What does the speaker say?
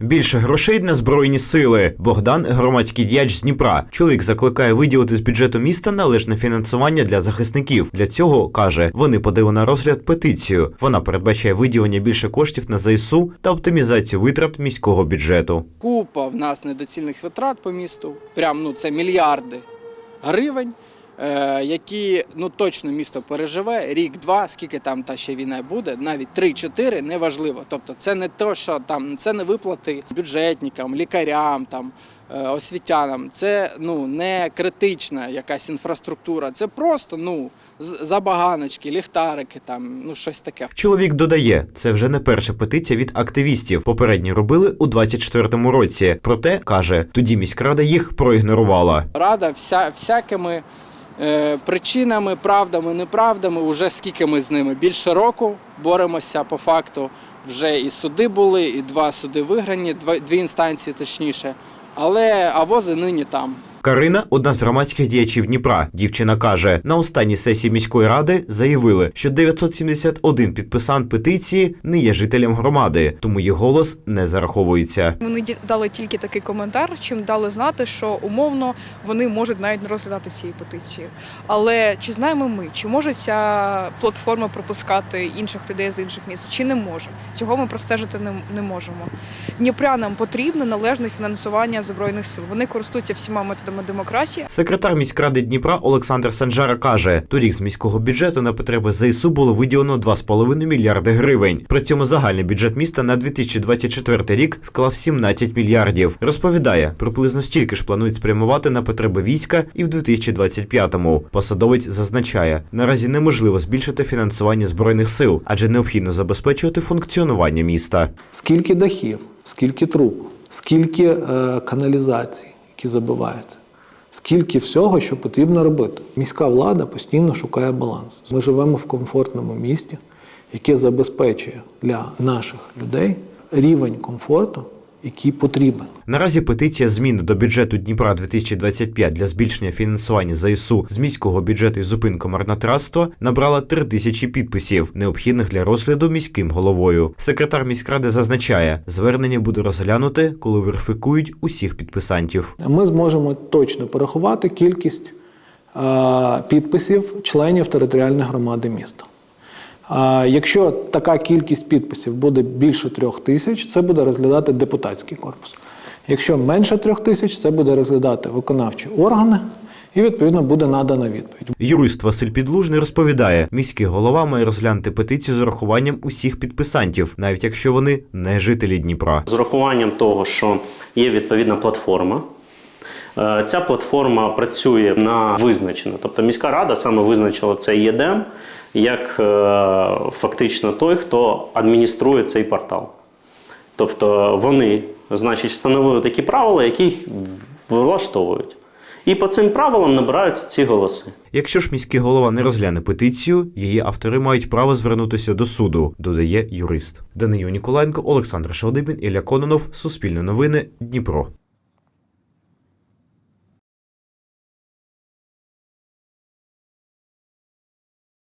Більше грошей на збройні сили. Богдан громадський діяч з Дніпра. Чоловік закликає виділити з бюджету міста належне фінансування для захисників. Для цього каже, вони подали на розгляд петицію. Вона передбачає виділення більше коштів на ЗСУ та оптимізацію витрат міського бюджету. Купа в нас недоцільних витрат по місту. Прям ну це мільярди гривень, які ну точно місто переживе рік-два, скільки там та ще війна буде, навіть 3-4, неважливо. Тобто, це не то, що там це не виплати бюджетникам, лікарям там. е, Освітянам, це ну не критична якась інфраструктура, це просто ну забаганочки, ліхтарики, там ну щось таке. Чоловік додає, це вже не перша петиція від активістів. Попередні робили у 24-му році. Проте каже, тоді міськрада їх проігнорувала. Рада вся, всякими е, причинами, правдами, неправдами, уже скільки ми з ними більше року боремося по факту. Вже і суди були, і два суди виграні, дві інстанції точніше. Але авози нині там. Карина одна з громадських діячів Дніпра. Дівчина каже, на останній сесії міської ради заявили, що 971 підписант петиції не є жителем громади, тому їх голос не зараховується. Вони дали тільки такий коментар, чим дали знати, що умовно вони можуть навіть не розглядати цієї петиції. Але чи знаємо ми, чи може ця платформа пропускати інших людей з інших міст, чи не може? Цього ми простежити не можемо. Дніпрянам потрібне належне фінансування збройних сил. Вони користуються всіма методами демократії, Секретар міськради Дніпра Олександр Санжара каже, торік з міського бюджету на потреби ЗСУ було виділено 2,5 мільярди гривень. При цьому загальний бюджет міста на 2024 рік склав 17 мільярдів. Розповідає, приблизно стільки ж планують спрямувати на потреби війська і в 2025-му. Посадовець зазначає, наразі неможливо збільшити фінансування збройних сил, адже необхідно забезпечувати функціонування міста. Скільки дахів, скільки труб, скільки е, каналізацій, які забиваються, скільки всього, що потрібно робити. Міська влада постійно шукає баланс. Ми живемо в комфортному місті, яке забезпечує для наших людей рівень комфорту, який потрібен. Наразі петиція зміни до бюджету Дніпра 2025 для збільшення фінансування ЗСУ з міського бюджету і зупинку марнотратства набрала 3 тисячі підписів, необхідних для розгляду міським головою. Секретар міськради зазначає, звернення буде розглянуте, коли верифікують усіх підписантів. Ми зможемо точно порахувати кількість е, підписів членів територіальної громади міста. А якщо така кількість підписів буде більше трьох тисяч, це буде розглядати депутатський корпус. Якщо менше трьох тисяч, це буде розглядати виконавчі органи і відповідно буде надана відповідь. Юрист Василь Підлужний розповідає, міський голова має розглянути петицію з урахуванням усіх підписантів, навіть якщо вони не жителі Дніпра. З урахуванням того, що є відповідна платформа. Е, Ця платформа працює на визначено. Тобто міська рада саме визначила цей ЄДЕМ як е, фактично той, хто адмініструє цей портал. Тобто вони, значить, встановили такі правила, які їх влаштовують. І по цим правилам набираються ці голоси. Якщо ж міський голова не розгляне петицію, її автори мають право звернутися до суду, додає юрист. Данию Ніколаєнко, Олександр Шалдибін, Ілля Кононов, Суспільне новини, Дніпро.